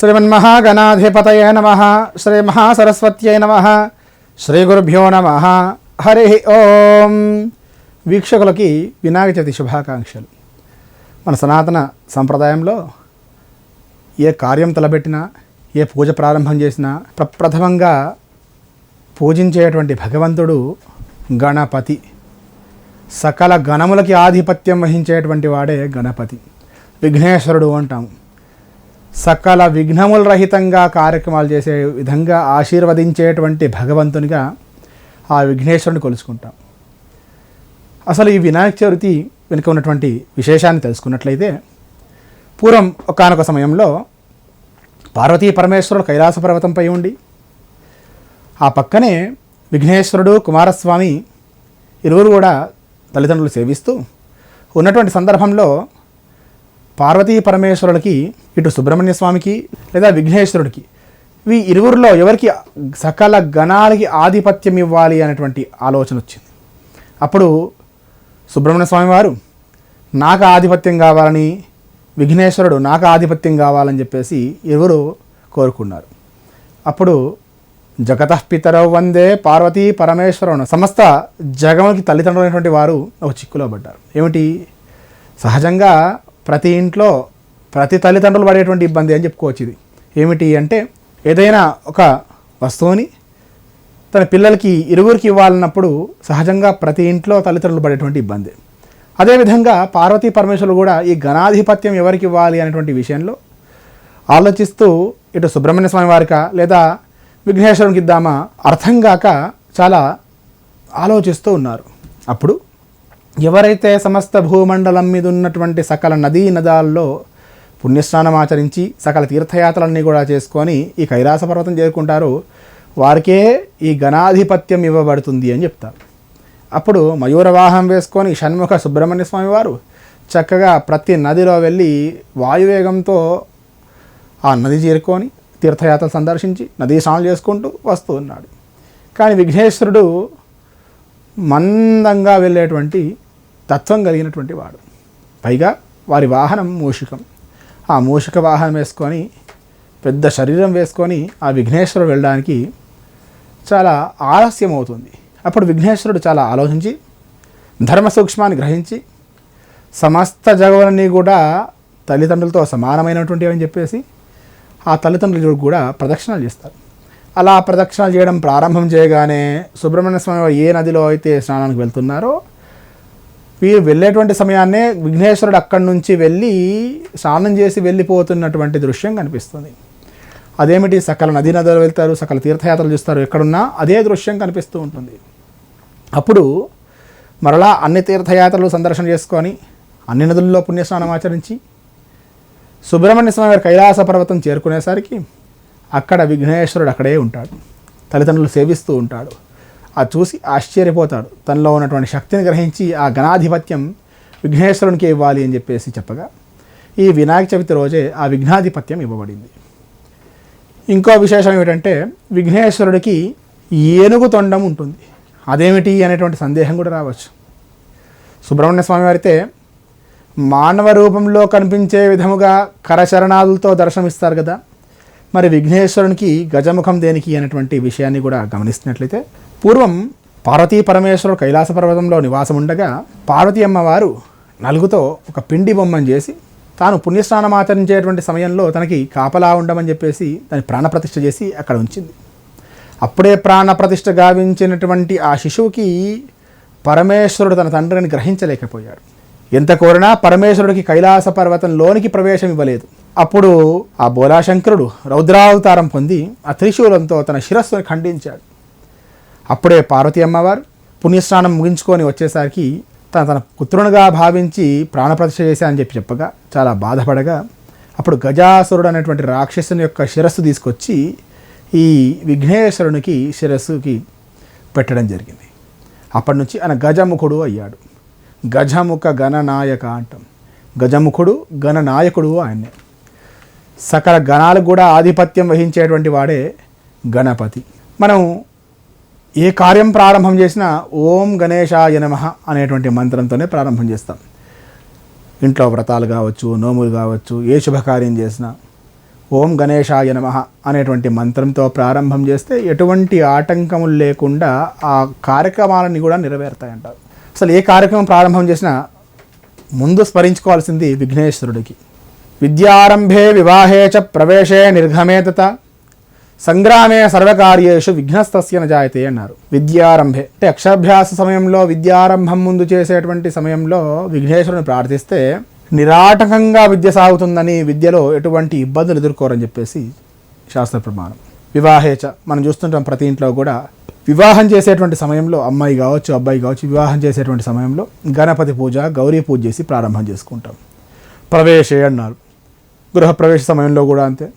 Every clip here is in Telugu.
శ్రీమన్మహాగణాధిపతయ నమ శ్రీ మహాసరస్వత్యై నమ శ్రీ గురుభ్యో నమ హరి ఓం వీక్షకులకి వినాయక చవితి శుభాకాంక్షలు. మన సనాతన సంప్రదాయంలో ఏ కార్యం తలబెట్టినా ఏ పూజ ప్రారంభం చేసినా ప్రప్రథమంగా పూజించేటువంటి భగవంతుడు గణపతి. సకల గణములకి ఆధిపత్యం వహించేటువంటి వాడే గణపతి. విఘ్నేశ్వరుడు అంటాము. సకల విఘ్నముల రహితంగా కార్యక్రమాలు చేసే విధంగా ఆశీర్వదించేటువంటి భగవంతునిగా ఆ విఘ్నేశ్వరుని కొలుచుకుంటాం. అసలు ఈ వినాయక చవితి వెనుక ఉన్నటువంటి విశేషాన్ని తెలుసుకున్నట్లయితే పూర్వం ఒకానొక సమయంలో పార్వతీ పరమేశ్వరుడు కైలాస పర్వతంపై ఉండి ఆ పక్కనే విఘ్నేశ్వరుడు కుమారస్వామి ఇరువురు కూడా తల్లిదండ్రులు సేవిస్తూ ఉన్నటువంటి సందర్భంలో పార్వతీ పరమేశ్వరులకి ఇటు సుబ్రహ్మణ్య స్వామికి లేదా విఘ్నేశ్వరుడికి. ఈ ఇరువురిలో ఎవరికి సకల గణాలకి ఆధిపత్యం ఇవ్వాలి అనేటువంటి ఆలోచన వచ్చింది. అప్పుడు సుబ్రహ్మణ్య స్వామి వారు నాకు ఆధిపత్యం కావాలని విఘ్నేశ్వరుడు నాకు ఆధిపత్యం కావాలని చెప్పేసి ఇరువురు కోరుకున్నారు. అప్పుడు జగత పితరౌ వందే పార్వతీ పరమేశ్వరుడు సమస్త జగములకి తల్లిదండ్రులైనటువంటి వారు ఒక చిక్కులో పడ్డారు. ఏమిటి? సహజంగా ప్రతి ఇంట్లో ప్రతి తల్లిదండ్రులు పడేటువంటి ఇబ్బంది అని చెప్పుకోవచ్చు ఇది. ఏమిటి అంటే ఏదైనా ఒక వస్తువుని తన పిల్లలకి ఇరువురికి ఇవ్వాలన్నప్పుడు సహజంగా ప్రతి ఇంట్లో తల్లిదండ్రులు పడేటువంటి ఇబ్బంది. అదేవిధంగా పార్వతీ పరమేశ్వరులు కూడా ఈ గణాధిపత్యం ఎవరికి ఇవ్వాలి అనేటువంటి విషయంలో ఆలోచిస్తూ ఇటు సుబ్రహ్మణ్య స్వామి వారిక లేదా విఘ్నేశ్వరునికి ఇద్దామా అర్థం కాక చాలా ఆలోచిస్తూ ఉన్నారు. అప్పుడు ఎవరైతే సమస్త భూమండలం మీద ఉన్నటువంటి సకల నదీ నదాల్లో పుణ్యస్నానం ఆచరించి సకల తీర్థయాత్రలన్నీ కూడా చేసుకొని ఈ కైలాస పర్వతం చేరుకుంటారో వారికే ఈ గణాధిపత్యం ఇవ్వబడుతుంది అని చెప్తారు. అప్పుడు మయూరవాహం వేసుకొని షణ్ముఖ సుబ్రహ్మణ్య స్వామి వారు చక్కగా ప్రతి నదిలో వెళ్ళి వాయువేగంతో ఆ నది చేరుకొని తీర్థయాత్రలు సందర్శించి నదీ స్నానం చేసుకుంటూ వస్తూ ఉన్నాడు. కానీ విఘ్నేశ్వరుడు మందంగా వెళ్ళేటువంటి తత్వం కలిగినటువంటి వాడు. పైగా వారి వాహనం మూషికం. ఆ మూషిక వాహనం వేసుకొని పెద్ద శరీరం వేసుకొని ఆ విఘ్నేశ్వరుడు వెళ్ళడానికి చాలా ఆలస్యం అవుతుంది అప్పుడు విఘ్నేశ్వరుడు చాలా ఆలోచించి ధర్మ సూక్ష్మాన్ని గ్రహించి సమస్త జగవులన్నీ కూడా తల్లిదండ్రులతో సమానమైనటువంటి అని చెప్పేసి ఆ తల్లిదండ్రులు కూడా ప్రదక్షిణలు చేస్తారు. అలా ప్రదక్షిణలు చేయడం ప్రారంభం చేయగానే సుబ్రహ్మణ్య స్వామి ఏ నదిలో అయితే స్నానానికి వెళ్తున్నారో వీరు వెళ్ళేటువంటి సమయాన్నే విఘ్నేశ్వరుడు అక్కడి నుంచి వెళ్ళి స్నానం చేసి వెళ్ళిపోతున్నటువంటి దృశ్యం కనిపిస్తుంది. అదేమిటి? సకల నదీ నదులు వెళ్తారు సకల తీర్థయాత్రలు చూస్తారు ఎక్కడున్నా అదే దృశ్యం కనిపిస్తూ ఉంటుంది. అప్పుడు మరలా అన్ని తీర్థయాత్రలు సందర్శన చేసుకొని అన్ని నదుల్లో పుణ్యస్నానం ఆచరించి సుబ్రహ్మణ్య స్వామి వారి కైలాస పర్వతం చేరుకునేసరికి అక్కడ విఘ్నేశ్వరుడు అక్కడే ఉంటాడు. తల్లిదండ్రులు సేవిస్తూ ఉంటాడు. అది చూసి ఆశ్చర్యపోతాడు. తనలో ఉన్నటువంటి శక్తిని గ్రహించి ఆ గణాధిపత్యం విఘ్నేశ్వరునికి ఇవ్వాలి అని చెప్పేసి చెప్పగా ఈ వినాయక చవితి రోజే ఆ విఘ్నాధిపత్యం ఇవ్వబడింది. ఇంకో విశేషం ఏమిటంటే విఘ్నేశ్వరుడికి ఏనుగు తొండం ఉంటుంది. అదేమిటి అనేటువంటి సందేహం కూడా రావచ్చు. సుబ్రహ్మణ్య స్వామి వారితే మానవ రూపంలో కనిపించే విధముగా కరచరణాలతో దర్శనమిస్తారు కదా. మరి విఘ్నేశ్వరునికి గజముఖం దేనికి అనేటువంటి విషయాన్ని కూడా గమనిస్తున్నట్లయితే పూర్వం పార్వతీ పరమేశ్వరుడు కైలాస పర్వతంలో నివాసం ఉండగా పార్వతీ అమ్మవారు నలుగుతో ఒక పిండి బొమ్మను చేసి తాను పుణ్యస్నానం ఆచరించేటువంటి సమయంలో తనకి కాపలా ఉండమని చెప్పేసి దాని ప్రాణప్రతిష్ఠ చేసి అక్కడ ఉంచింది. అప్పుడే ప్రాణప్రతిష్ఠ గావించినటువంటి ఆ శిశువుకి పరమేశ్వరుడు తన తండ్రిని గ్రహించలేకపోయాడు. ఎంత కోరినా పరమేశ్వరుడికి కైలాస పర్వతంలోనికి ప్రవేశం ఇవ్వలేదు. అప్పుడు ఆ బోలాశంకరుడు రౌద్రావతారం పొంది ఆ త్రిశూలంతో తన శిరస్సును ఖండించాడు. అప్పుడే పార్వతీ అమ్మవారు పుణ్యస్నానం ముగించుకొని వచ్చేసరికి తన తన పుత్రునిగా భావించి ప్రాణప్రతిష్ఠ చేశానని చెప్పి చెప్పగా చాలా బాధపడగా అప్పుడు గజాసురుడు అనేటువంటి రాక్షసుని యొక్క శిరస్సు తీసుకొచ్చి ఈ విఘ్నేశ్వరునికి శిరస్సుకి పెట్టడం జరిగింది. అప్పటి నుంచి ఆయన గజముఖుడు అయ్యాడు. గజముఖ గణనాయక అంటాం. గజముఖుడు గణనాయకుడు ఆయన్నే సకల గణాలకు కూడా ఆధిపత్యం వహించేటువంటి వాడే గణపతి. మనం ఏ కార్యం ప్రారంభం చేసినా ఓం గణేశాయ నమ అనేటువంటి మంత్రంతోనే ప్రారంభం చేస్తాం. ఇంట్లో వ్రతాలు కావచ్చు నోములు కావచ్చు ఏ శుభకార్యం చేసినా ఓం గణేశాయ నమ అనేటువంటి మంత్రంతో ప్రారంభం చేస్తే ఎటువంటి ఆటంకములు లేకుండా ఆ కార్యక్రమాలని కూడా నెరవేరుతాయంటారు. అసలు ఏ కార్యక్రమం ప్రారంభం చేసినా ముందు స్మరించుకోవాల్సింది విఘ్నేశ్వరుడికి. విద్యారంభే వివాహే చ ప్రవేశే నిర్ఘమే తత సంగ్రామే సర్వకార్యేషు విఘ్నస్తస్య నజాయతే అన్నారు. విద్యారంభే. అంటే అక్షరాభ్యాస సమయంలో విద్యారంభం ముందు చేసేటువంటి సమయంలో విఘ్నేశ్వరుని ప్రార్థిస్తే నిరాటకంగా విద్య సాగుతుందని విద్యలో ఎటువంటి ఇబ్బందులు ఎదుర్కోరని చెప్పేసి శాస్త్ర ప్రమాణం. వివాహేచ మనం చూస్తుంటాం ప్రతి ఇంట్లో కూడా వివాహం చేసేటువంటి సమయంలో అమ్మాయి కావచ్చు అబ్బాయి కావచ్చు వివాహం చేసేటువంటి సమయంలో గణపతి పూజ గౌరీ పూజ చేసి ప్రారంభం చేసుకుంటాం. ప్రవేశే అన్నారు. గృహప్రవేశ సమయంలో కూడా అంతే.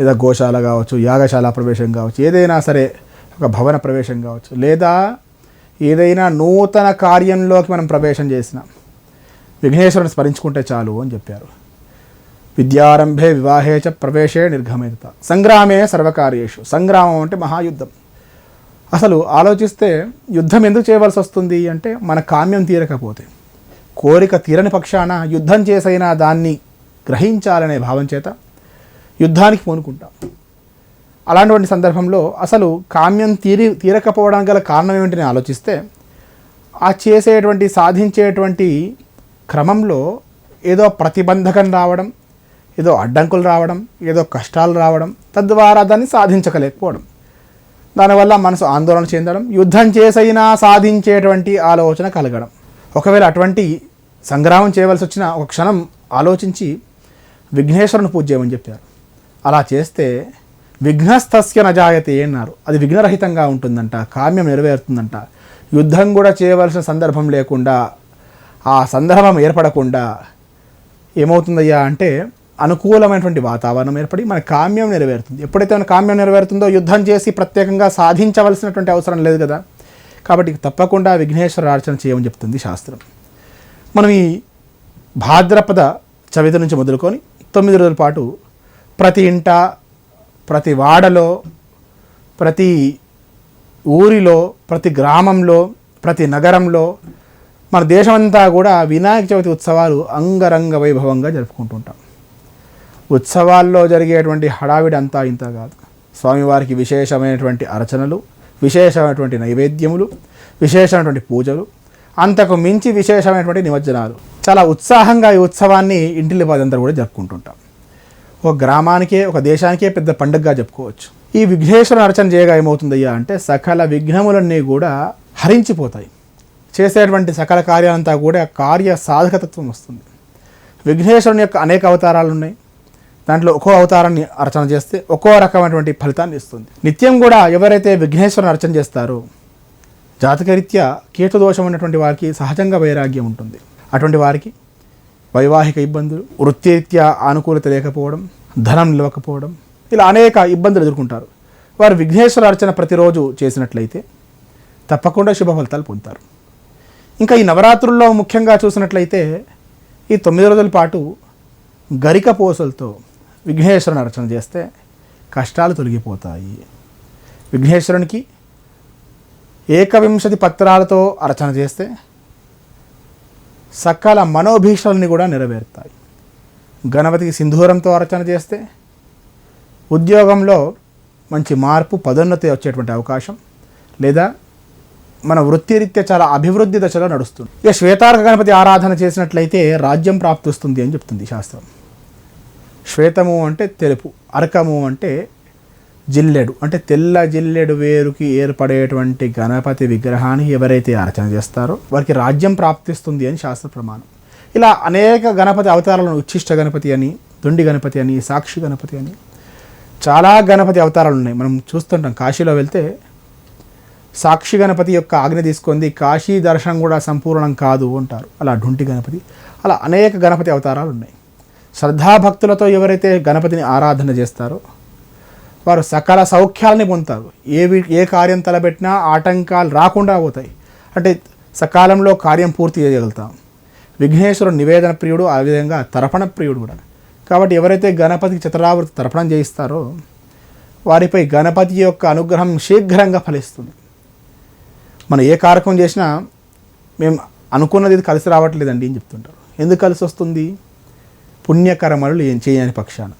లేదా గోశాల కావచ్చు యాగశాల ప్రవేశం కావచ్చు ఏదైనా సరే ఒక భవన ప్రవేశం కావచ్చు లేదా ఏదైనా నూతన కార్యంలోకి మనం ప్రవేశం చేసినా. విఘ్నేశ్వరుని స్మరించుకుంటే చాలు అని చెప్పారు. విద్యారంభే వివాహే చ ప్రవేశే నిర్గమేత సంగ్రామే సర్వకార్యేషు. సంగ్రామం అంటే మహాయుద్ధం. అసలు ఆలోచిస్తే యుద్ధం ఎందుకు చేయవలసి వస్తుంది అంటే మన కామ్యం తీరకపోతే. కోరిక తీరని పక్షాన యుద్ధం చేసైనా దాన్ని గ్రహించాలనే భావం చేత యుద్ధానికి పూనుకుంటాం. అలాంటి సందర్భంలో అసలు కామ్యం తీరి తీరకపోవడానికి గల కారణం ఏమిటని ఆలోచిస్తే ఆ చేసేటువంటి సాధించేటువంటి క్రమంలో ఏదో ప్రతిబంధకం రావడం ఏదో అడ్డంకులు రావడం ఏదో కష్టాలు రావడం తద్వారా దాన్ని సాధించకలేకపోవడం దానివల్ల మనసు ఆందోళన చెందడం యుద్ధం చేసైనా సాధించేటువంటి ఆలోచన కలగడం. ఒకవేళ అటువంటి సంగ్రామం చేయవలసి వచ్చిన ఒక క్షణం ఆలోచించి విఘ్నేశ్వరుని పూజ చేయమని చెప్పారు. అలా చేస్తే విఘ్నస్తస్య నజాయతే అన్నారు. అది విఘ్నరహితంగా ఉంటుందంట కామ్యం నెరవేరుతుందంట. యుద్ధం కూడా చేయవలసిన సందర్భం లేకుండా ఆ సందర్భం ఏర్పడకుండా ఏమవుతుందయ్యా అంటే అనుకూలమైనటువంటి వాతావరణం ఏర్పడి మన కామ్యం నెరవేరుతుంది. ఎప్పుడైతే మన కామ్యం నెరవేరుతుందో యుద్ధం చేసి ప్రత్యేకంగా సాధించవలసినటువంటి అవసరం లేదు కదా. కాబట్టి తప్పకుండా విఘ్నేశ్వర అర్చన చేయమని చెప్తుంది శాస్త్రం. మనం ఈ భాద్రపద చవితి నుంచి మొదలుకొని తొమ్మిది రోజుల పాటు ప్రతి ఇంట ప్రతి వాడలో ప్రతి ఊరిలో ప్రతి గ్రామంలో ప్రతి నగరంలో మన దేశమంతా కూడా వినాయక చవితి ఉత్సవాలు అంగరంగ వైభవంగా జరుపుకుంటుంటాం. ఉత్సవాల్లో జరిగేటువంటి హడావిడి అంతా ఇంత కాదు. స్వామివారికి విశేషమైనటువంటి అర్చనలు విశేషమైనటువంటి నైవేద్యములు విశేషమైనటువంటి పూజలు అంతకు మించి విశేషమైనటువంటి నిమజ్జనాలు. చాలా ఉత్సాహంగా ఈ ఉత్సవాన్ని ఇంటిల్లి పదంతా కూడా జరుపుకుంటుంటాం. ఒక గ్రామానికే ఒక దేశానికే పెద్ద పండుగగా చెప్పుకోవచ్చు. ఈ విఘ్నేశ్వర అర్చన చేయగా ఏమవుతుందయ్యా అంటే సకల విఘ్నములన్నీ కూడా హరించిపోతాయి. చేసేటువంటి సకల కార్యాలంతా కూడా కార్య సాధకతత్వం వస్తుంది. విఘ్నేశ్వరుని యొక్క అనేక అవతారాలు ఉన్నాయి. దాంట్లో ఒక్కో అవతారాన్ని అర్చన చేస్తే ఒక్కో రకమైనటువంటి ఫలితాన్ని ఇస్తుంది. నిత్యం కూడా ఎవరైతే విఘ్నేశ్వరుని అర్చన చేస్తారో జాతకరీత్యా కీటదోషం ఉన్నటువంటి వారికి సహజంగా వైరాగ్యం ఉంటుంది. అటువంటి వారికి వైవాహిక ఇబ్బందులు వృత్తిరీత్యా ఆనుకూలత లేకపోవడం ధనం నిలవకపోవడం ఇలా అనేక ఇబ్బందులు ఎదుర్కొంటారు. వారు విఘ్నేశ్వర అర్చన ప్రతిరోజు చేసినట్లయితే తప్పకుండా శుభ ఫలితాలు పొందుతారు. ఇంకా ఈ నవరాత్రుల్లో ముఖ్యంగా చూసినట్లయితే ఈ తొమ్మిది రోజుల పాటు గరిక పూసలతో విఘ్నేశ్వరుని అర్చన చేస్తే కష్టాలు తొలగిపోతాయి. విఘ్నేశ్వరునికి ఏకవింశతి పత్రాలతో అర్చన చేస్తే సకల మనోభీషణని కూడా నెరవేరుతాయి. గణపతికి సింధూరంతో అర్చన చేస్తే ఉద్యోగంలో మంచి మార్పు పదోన్నతి వచ్చేటువంటి అవకాశం. లేదా మన వృత్తిరీత్యా చాలా అభివృద్ధి దశలో నడుస్తుంది. ఇక శ్వేతార్క గణపతి ఆరాధన చేసినట్లయితే రాజ్యం ప్రాప్తిస్తుంది అని చెప్తుంది శాస్త్రం. శ్వేతము అంటే తెలుపు అరకము అంటే జిల్లెడు అంటే తెల్ల జిల్లెడు వేరుకి ఏర్పడేటువంటి గణపతి విగ్రహాన్ని ఎవరైతే అర్చన చేస్తారో వారికి రాజ్యం ప్రాప్తిస్తుంది అని శాస్త్ర ప్రమాణం. ఇలా అనేక గణపతి అవతారాలను ఉచ్ఛిష్ట గణపతి అని దుండి గణపతి అని సాక్షి గణపతి అని చాలా గణపతి అవతారాలు ఉన్నాయి. మనం చూస్తుంటాం కాశీలో వెళ్తే సాక్షి గణపతి యొక్క ఆజ్ఞ తీసుకుంది కాశీ దర్శనం కూడా సంపూర్ణం కాదు అంటారు. అలా ఢుంటి గణపతి అలా అనేక గణపతి అవతారాలు ఉన్నాయి. శ్రద్ధాభక్తులతో ఎవరైతే గణపతిని ఆరాధన చేస్తారో వారు సకల సౌఖ్యాలని పొందుతారు. ఏ ఏ కార్యం తలబెట్టినా ఆటంకాలు రాకుండా పోతాయి. అంటే సకాలంలో కార్యం పూర్తి చేయగలుగుతాం. విఘ్నేశ్వరుడు నివేదన ప్రియుడు ఆ విధంగా తర్పణ ప్రియుడు కూడా. కాబట్టి ఎవరైతే గణపతికి చతురావృతి తర్పణం చేయిస్తారో వారిపై గణపతి యొక్క అనుగ్రహం శీఘ్రంగా ఫలిస్తుంది. మనం ఏ కార్యక్రమం చేసినా మేము అనుకున్నది ఇది కలిసి రావట్లేదండి అని చెప్తుంటారు. ఎందుకు కలిసి వస్తుంది? పుణ్యకర్మలు ఏం చేయని పక్షాన.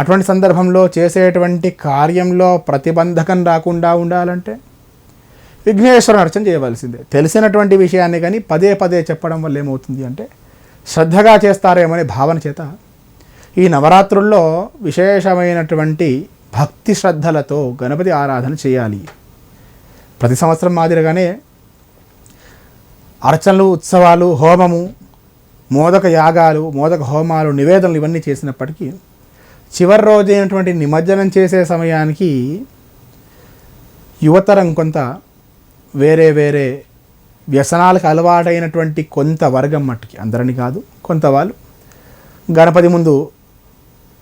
అటువంటి సందర్భంలో చేసేటువంటి కార్యంలో ప్రతిబంధకం రాకుండా ఉండాలంటే విఘ్నేశ్వరుని అర్చన చేయవలసిందే. తెలిసినటువంటి విషయాన్ని కానీ పదే పదే చెప్పడం వల్ల ఏమవుతుంది అంటే శ్రద్ధగా చేస్తారేమనే భావన చేత ఈ నవరాత్రుల్లో విశేషమైనటువంటి భక్తి శ్రద్ధలతో గణపతి ఆరాధన చేయాలి. ప్రతి సంవత్సరం మాదిరిగానే అర్చనలు ఉత్సవాలు హోమము మోదక యాగాలు మోదక హోమాలు నివేదనలు ఇవన్నీ చేసినప్పటికీ చివరి రోజైనటువంటి నిమజ్జనం చేసే సమయానికి యువతరం కొంత వేరే వేరే వ్యసనాలకు అలవాటైనటువంటి కొంత వర్గం మట్టుకి. అందరిని కాదు కొంత వాళ్ళు. గణపతి ముందు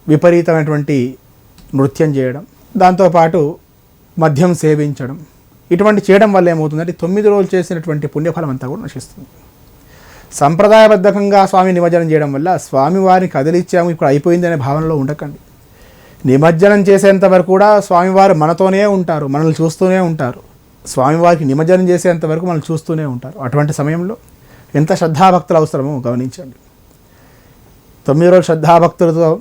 విపరీతమైనటువంటి నృత్యం చేయడం దాంతోపాటు మద్యం సేవించడం. ఇటువంటి చేయడం వల్ల ఏమవుతుందంటే తొమ్మిది రోజులు చేసినటువంటి పుణ్యఫలం అంతా కూడా నశిస్తుంది. సంప్రదాయబద్ధకంగా స్వామి నిమజ్జనం చేయడం వల్ల స్వామివారిని కదిలిచ్చాము ఇప్పుడు అయిపోయింది అనే భావనలో ఉండకండి. నిమజ్జనం చేసేంత వరకు కూడా స్వామివారు మనతోనే ఉంటారు మనల్ని చూస్తూనే ఉంటారు. స్వామివారికి నిమజ్జనం చేసేంత వరకు మనల్ని చూస్తూనే ఉంటారు. అటువంటి సమయంలో ఎంత శ్రద్ధాభక్తులు అవసరమో గమనించండి. తొమ్మిది రోజు శ్రద్ధాభక్తులతో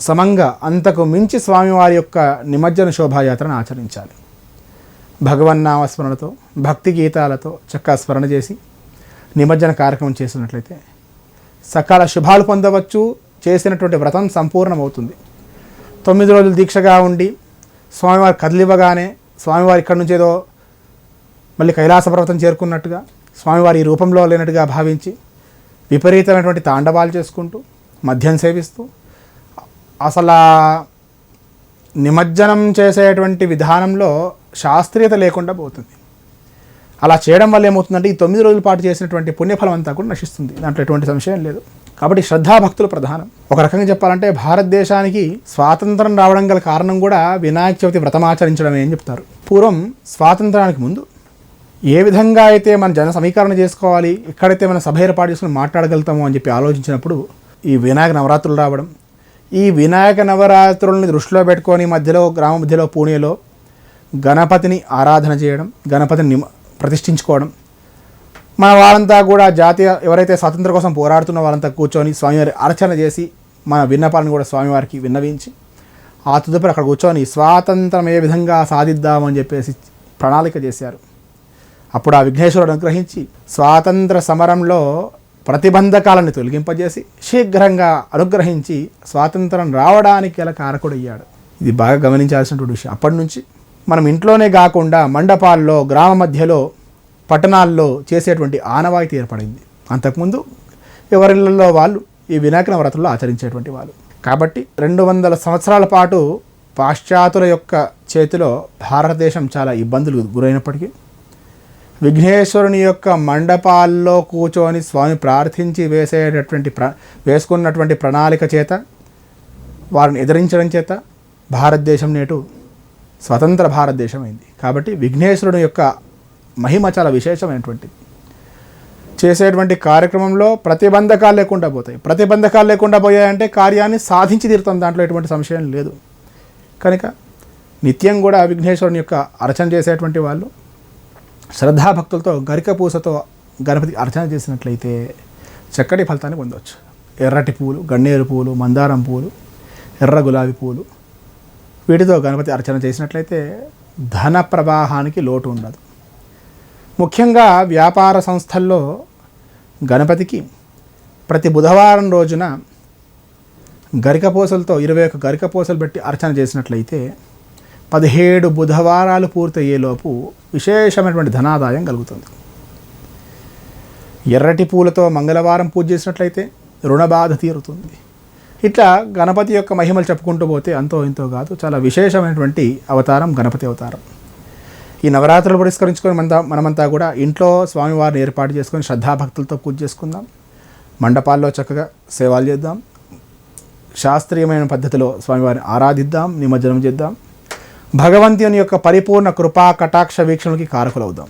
సమంగా అంతకు మించి స్వామివారి యొక్క నిమజ్జన శోభాయాత్రను ఆచరించాలి. భగవన్నామస్మరణతో భక్తి గీతాలతో చక్కగా స్మరణ చేసి నిమజ్జన కార్యక్రమం చేసినట్లయితే సకాల శుభాలు పొందవచ్చు. చేసినటువంటి వ్రతం సంపూర్ణమవుతుంది. తొమ్మిది రోజులు దీక్షగా ఉండి స్వామివారి కదిలివ్వగానే స్వామివారి ఇక్కడి నుంచి ఏదో మళ్ళీ కైలాస పర్వతం చేరుకున్నట్టుగా స్వామివారి ఈ రూపంలో లేనట్టుగా భావించి విపరీతమైనటువంటి తాండవాలు చేసుకుంటూ మద్యం సేవిస్తూ అసలు నిమజ్జనం చేసేటువంటి విధానంలో శాస్త్రీయత లేకుండా పోతుంది. అలా చేయడం వల్ల ఏమవుతుందంటే ఈ తొమ్మిది రోజుల పాటు చేసినటువంటి పుణ్యఫలం అంతా కూడా నశిస్తుంది. దాంట్లో ఎటువంటి సంశయం లేదు. కాబట్టి శ్రద్ధాభక్తులు ప్రధానం. ఒక రకంగా చెప్పాలంటే భారతదేశానికి స్వాతంత్రం రావడం గల కారణం కూడా వినాయక చవితి వ్రతమాచరించడమే అని చెప్తారు. పూర్వం స్వాతంత్రానికి ముందు ఏ విధంగా అయితే మన జన సమీకరణ చేసుకోవాలి ఎక్కడైతే మనం సభ ఏర్పాటు చేసుకుని మాట్లాడగలుగుతామో అని చెప్పి ఆలోచించినప్పుడు ఈ వినాయక నవరాత్రులు రావడం ఈ వినాయక నవరాత్రుల్ని దృష్టిలో పెట్టుకొని మధ్యలో గ్రామ మధ్యలో పూణేలో గణపతిని ఆరాధన చేయడం గణపతిని నిమ ప్రతిష్ఠించుకోవడం. మన వాళ్ళంతా కూడా జాతీయ ఎవరైతే స్వాతంత్ర కోసం పోరాడుతున్న వాళ్ళంతా కూర్చొని స్వామివారి అర్చన చేసి మన విన్నపాలను కూడా స్వామివారికి విన్నవించి ఆ తదుపరి అక్కడ కూర్చొని స్వాతంత్రం ఏ విధంగా సాధిద్దామని చెప్పేసి ప్రణాళిక చేశారు. అప్పుడు ఆ విఘ్నేశ్వరుడు అనుగ్రహించి స్వాతంత్ర సమరంలో ప్రతిబంధకాలను తొలగింపజేసి శీఘ్రంగా అనుగ్రహించి స్వాతంత్రం రావడానికి గల కారకుడయ్యాడు. ఇది బాగా గమనించాల్సినటువంటి విషయం. అప్పటి నుంచి మనం ఇంట్లోనే కాకుండా మండపాల్లో గ్రామ మధ్యలో పట్టణాల్లో చేసేటువంటి ఆనవాయితీ ఏర్పడింది. అంతకుముందు ఎవరిళ్ళల్లో వాళ్ళు ఈ వినాయక నవరాత్రులు ఆచరించేటువంటి వాళ్ళు. కాబట్టి రెండు వందల సంవత్సరాల పాటు పాశ్చాత్యుల యొక్క చేతిలో భారతదేశం చాలా ఇబ్బందులు గురైనప్పటికీ విఘ్నేశ్వరుని యొక్క మండపాల్లో కూర్చొని స్వామి ప్రార్థించి వేసేటటువంటి ప్ర వేసుకున్నటువంటి ప్రణాళిక చేత వారిని ఎదిరించడం చేత భారతదేశం నేటు స్వతంత్ర భారతదేశం అయింది కాబట్టి విఘ్నేశ్వరుని యొక్క మహిమ చాలా విశేషమైనటువంటిది. చేసేటువంటి కార్యక్రమంలో ప్రతిబంధకాలు లేకుండా పోతాయి. ప్రతిబంధకాలు లేకుండా పోయాయంటే కార్యాన్ని సాధించి తీరుతాం. దాంట్లో ఎటువంటి సంశయం లేదు. కనుక నిత్యం కూడా విఘ్నేశ్వరుని యొక్క అర్చన చేసేటువంటి వాళ్ళు శ్రద్ధాభక్తులతో గరిక పూసతో గణపతి అర్చన చేసినట్లయితే చక్కటి ఫలితాన్ని పొందవచ్చు ఎర్రటి పూలు గన్నేరు పూలు మందారం పూలు ఎర్ర గులాబీ పూలు వీటితో గణపతి అర్చన చేసినట్లయితే ధన ప్రవాహానికి లోటు ఉండదు. ముఖ్యంగా వ్యాపార సంస్థల్లో గణపతికి ప్రతి బుధవారం రోజున గరికపోసలతో ఇరవై ఒక్క గరికపోసలు పెట్టి అర్చన చేసినట్లయితే పదిహేడు బుధవారాలు పూర్తయ్యేలోపు విశేషమైనటువంటి ధనాదాయం కలుగుతుంది. ఎర్రటి పూలతో మంగళవారం పూజ చేసినట్లయితే రుణబాధ తీరుతుంది. ఇట్లా గణపతి యొక్క మహిమలు చెప్పుకుంటూ పోతే అంతో ఇంతో కాదు చాలా విశేషమైనటువంటి అవతారం గణపతి అవతారం. ఈ నవరాత్రులు పురస్కరించుకొని మనంతా మనమంతా కూడా ఇంట్లో స్వామివారిని ఏర్పాటు చేసుకొని శ్రద్ధాభక్తులతో పూజ చేసుకుందాం. మండపాల్లో చక్కగా సేవలు చేద్దాం. శాస్త్రీయమైన పద్ధతిలో స్వామివారిని ఆరాధిద్దాం నిమజ్జనం చేద్దాం. భగవంతుని యొక్క పరిపూర్ణ కృపా కటాక్ష వీక్షణకి కారకులవుదాం.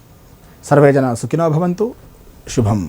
సర్వేజన సుఖినో భవంతు. శుభం.